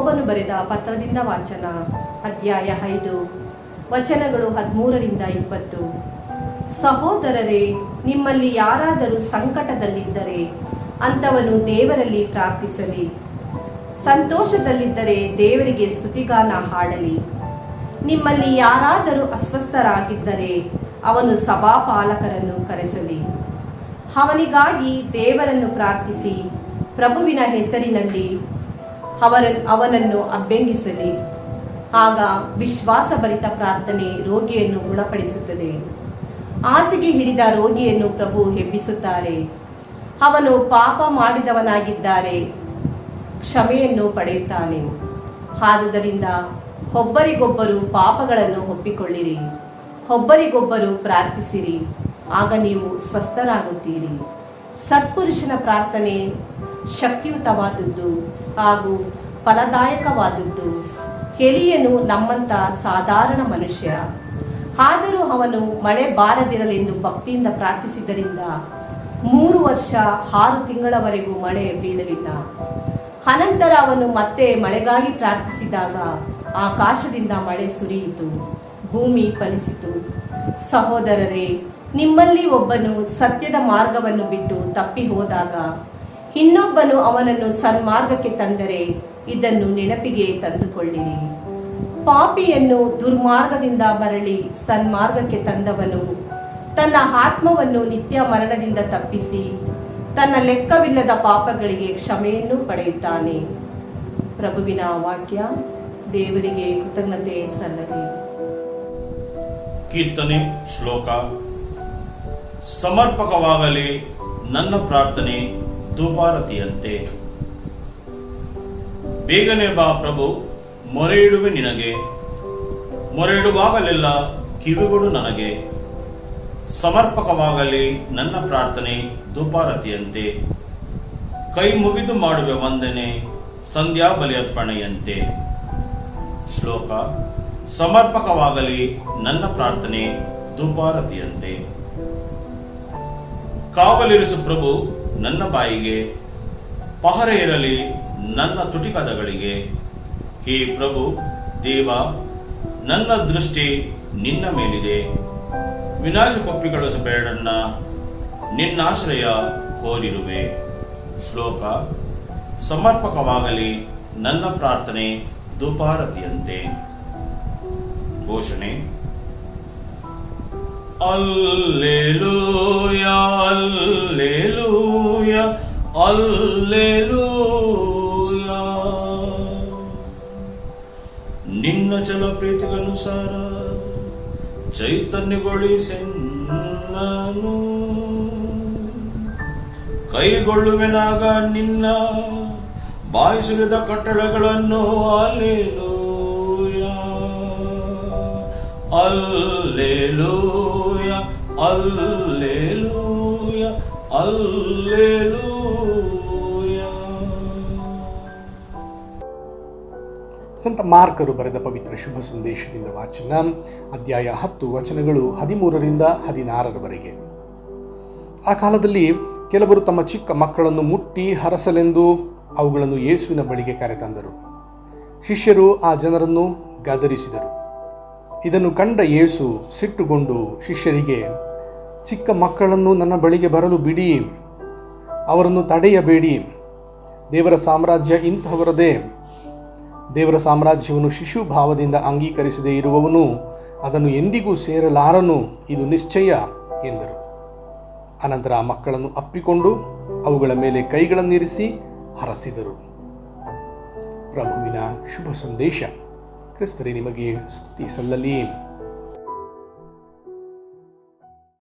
ಬರೆದ ಪತ್ರದಿಂದ ವಾಚನ, ಅಧ್ಯಾಯ ಐದು, ವಚನಗಳು ಹದಿಮೂರರಿಂದ ಇಪ್ಪತ್ತು. ಸಹೋದರರೇ, ನಿಮ್ಮಲ್ಲಿ ಯಾರಾದರೂ ಸಂಕಟದಲ್ಲಿದ್ದರೆ ಅಂಥವನು ದೇವರಲ್ಲಿ ಪ್ರಾರ್ಥಿಸಲಿ. ಸಂತೋಷದಲ್ಲಿದ್ದರೆ ದೇವರಿಗೆ ಸ್ತುತಿಗಾನ ಹಾಡಲಿ. ನಿಮ್ಮಲ್ಲಿ ಯಾರಾದರೂ ಅಸ್ವಸ್ಥರಾಗಿದ್ದರೆ ಅವನು ಸಭಾಪಾಲಕರನ್ನು ಕರೆಸಲಿ. ಅವನಿಗಾಗಿ ದೇವರನ್ನು ಪ್ರಾರ್ಥಿಸಿ, ಪ್ರಭುವಿನ ಹೆಸರಿನಲ್ಲಿ ಅವರ ಅವನನ್ನು ಅಭ್ಯಂಗಿಸಲಿ ಆಗ ವಿಶ್ವಾಸಭರಿತ ಪ್ರಾರ್ಥನೆ ರೋಗಿಯನ್ನು ಗುಣಪಡಿಸುತ್ತದೆ ಹಾಸಿಗೆ ಹಿಡಿದ ರೋಗಿಯನ್ನು ಪ್ರಭು ಹೆಬ್ಬಿಸುತ್ತಾರೆ. ಅವನು ಪಾಪ ಮಾಡಿದವನಾಗಿದ್ದಾರೆ. ಕ್ಷಮೆಯನ್ನು ಪಡೆಯುತ್ತಾನೆ. ಆದುದರಿಂದ ಒಬ್ಬರಿಗೊಬ್ಬರು ಪಾಪಗಳನ್ನು ಒಪ್ಪಿಕೊಳ್ಳಿರಿ. ಒಬ್ಬರಿಗೊಬ್ಬರು ಪ್ರಾರ್ಥಿಸಿರಿ. ಆಗ ನೀವು ಸ್ವಸ್ಥರಾಗುತ್ತೀರಿ. ಸತ್ಪುರುಷನ ಪ್ರಾರ್ಥನೆ ಶಕ್ತಿಯುತವಾದದ್ದು ಹಾಗೂ ಫಲದಾಯಕವಾದದ್ದು. ಎಲಿಯನು ನಮ್ಮಂತ ಸಾಧಾರಣ ಮನುಷ್ಯ. ಆದರೂ ಅವನು ಮಳೆ ಬಾರದಿರಲೆಂದು ಭಕ್ತಿಯಿಂದ ಪ್ರಾರ್ಥಿಸಿದ್ದರಿಂದ ಮೂರು ವರ್ಷ ಆರು ತಿಂಗಳವರೆಗೂ ಮಳೆ ಬೀಳಲಿಲ್ಲ. ಅನಂತರ ಅವನು ಮತ್ತೆ ಮಳೆಗಾಗಿ ಪ್ರಾರ್ಥಿಸಿದಾಗ ಆಕಾಶದಿಂದ ಮಳೆ ಸುರಿಯಿತು, ಭೂಮಿ ಫಲಿಸಿತು. ಸಹೋದರರೇ, ನಿಮ್ಮಲ್ಲಿ ಒಬ್ಬನು ಸತ್ಯದ ಮಾರ್ಗವನ್ನು ಬಿಟ್ಟು ತಪ್ಪಿ ಹೋದಾಗ ಇನ್ನೊಬ್ಬನು ಅವನನ್ನು ಸನ್ಮಾರ್ಗಕ್ಕೆ ತಂದರೆ ಇದನ್ನು ನೆನಪಿಗೆ ತಂದುಕೊಳ್ಳಿರಿ. ಪಾಪಿಯನ್ನು ದುರ್ಮಾರ್ಗದಿಂದ ಮರಳಿ ಸನ್ಮಾರ್ಗಕ್ಕೆ ತಂದವನು. ತನ್ನ ಆತ್ಮವನ್ನು ನಿತ್ಯ ಮರಣದಿಂದ ತಪ್ಪಿಸಿ ತನ್ನ ಲೆಕ್ಕವಿಲ್ಲದ ಪಾಪಗಳಿಗೆ ಕ್ಷಮೆಯನ್ನು ಪಡೆಯುತ್ತಾನೆ. ಪ್ರಭುವಿನ ವಾಕ್ಯ, ದೇವರಿಗೆ ಕೃತಜ್ಞತೆ ಸಲ್ಲದೆ. ಕೀರ್ತನೆ, ಶ್ಲೋಕ. ಸಮರ್ಪಕವಾಗಲಿ ನನ್ನ ಪ್ರಾರ್ಥನೆ. ಧೂಪಾರತಿಯಂತೆ. ಬೇಗನೆ ಬಾ ಪ್ರಭು ಮೊರೆ ಇಡುವೆ ನಿನಗೆ. ಮೊರೆ ಇಡುವಾಗಲೆಲ್ಲ ಕಿವಿಗಳು ನನಗೆ. ಸಮರ್ಪಕವಾಗಲಿ ನನ್ನ ಪ್ರಾರ್ಥನೆ ಧೂಪಾರತಿಯಂತೆ. ಕೈ ಮುಗಿದು ಮಾಡುವೆ ವಂದನೆ, ಸಂಧ್ಯಾ ಬಲಿಯರ್ಪಣೆಯಂತೆ. ಶ್ಲೋಕ, ಸಮರ್ಪಕವಾಗಲಿ ನನ್ನ ಪ್ರಾರ್ಥನೆ ಧೂಪಾರತಿಯಂತೆ. ಕಾವಲಿರಿಸು ಪ್ರಭು ನನ್ನ ಬಾಯಿಗೆ ಪಹರೆ ಇರಲಿ, ನನ್ನ ತುಟಿಕದಗಳಿಗೆ ಹೇ ಪ್ರಭು, ದೇವ, ನನ್ನ ದೃಷ್ಟಿ ನಿನ್ನ ಮೇಲಿದೆ. ವಿನಾಶಕೊಪ್ಪಿಗೊಳಿಸಬೇಡನ್ನ ನಿನ್ನಾಶ್ರಯ ಕೋರಿರುವೆ. ಶ್ಲೋಕ, ಸಮರ್ಪಕವಾಗಲಿ ನನ್ನ ಪ್ರಾರ್ಥನೆ ದುಪಾರತಿಯಂತೆ. ಘೋಷಣೆ ಅಲ್ಲೇಲೂಯ. ಅಲ್ಲೇಲೂಯ ನಿನ್ನ ಜಲ ಪ್ರೀತಿಗನುಸಾರ ಚೈತನ್ಯಗೊಳಿಸೆನ್ನನು ಕೈಗೊಳ್ಳುವೆನಾಗ ನಿನ್ನ ಬಾಯಿ ಸುರಿದ ಅಲ್ಲೇಲೂಯ ಅಲ್ಲೇಲೂಯ ಅಲ್ಲೇಲೂಯ ಸಂತ ಮಾರ್ಕರು ಬರೆದ ಪವಿತ್ರ ಶುಭ ಸಂದೇಶದಿಂದ ವಾಚನ, ಅಧ್ಯಾಯ ಹತ್ತು, ವಚನಗಳು ಹದಿಮೂರರಿಂದ ಹದಿನಾರರವರೆಗೆ. ಆ ಕಾಲದಲ್ಲಿ ಕೆಲವರು ತಮ್ಮ ಚಿಕ್ಕ ಮಕ್ಕಳನ್ನು ಮುಟ್ಟಿ ಹರಸಲೆಂದು ಅವುಗಳನ್ನು ಯೇಸುವಿನ ಬಳಿಗೆ ಕರೆತಂದರು. ಶಿಷ್ಯರು ಆ ಜನರನ್ನು ಗದರಿಸಿದರು. ಇದನ್ನು ಕಂಡ ಯೇಸು ಸಿಟ್ಟುಗೊಂಡು ಶಿಷ್ಯರಿಗೆ ಚಿಕ್ಕ ಮಕ್ಕಳನ್ನು ನನ್ನ ಬಳಿಗೆ ಬರಲು ಬಿಡಿ. ಅವರನ್ನು ತಡೆಯಬೇಡಿ. ದೇವರ ಸಾಮ್ರಾಜ್ಯ ಇಂಥವರದೇ ದೇವರ ಸಾಮ್ರಾಜ್ಯವನ್ನು ಶಿಶು ಭಾವದಿಂದ ಅಂಗೀಕರಿಸದೇ ಇರುವವನು ಅದನ್ನು ಎಂದಿಗೂ ಸೇರಲಾರನು, ಇದು ನಿಶ್ಚಯ, ಎಂದರು. ಅನಂತರ ಆ ಮಕ್ಕಳನ್ನು ಅಪ್ಪಿಕೊಂಡು ಅವುಗಳ ಮೇಲೆ ಕೈಗಳನ್ನಿರಿಸಿ ಹರಸಿದರು. ಪ್ರಭುವಿನ ಶುಭ ಸಂದೇಶ. ಕ್ರಿಸ್ತರೇ, ನಿಮಗೆ ಸ್ತುತಿ ಸಲ್ಲಲಿ.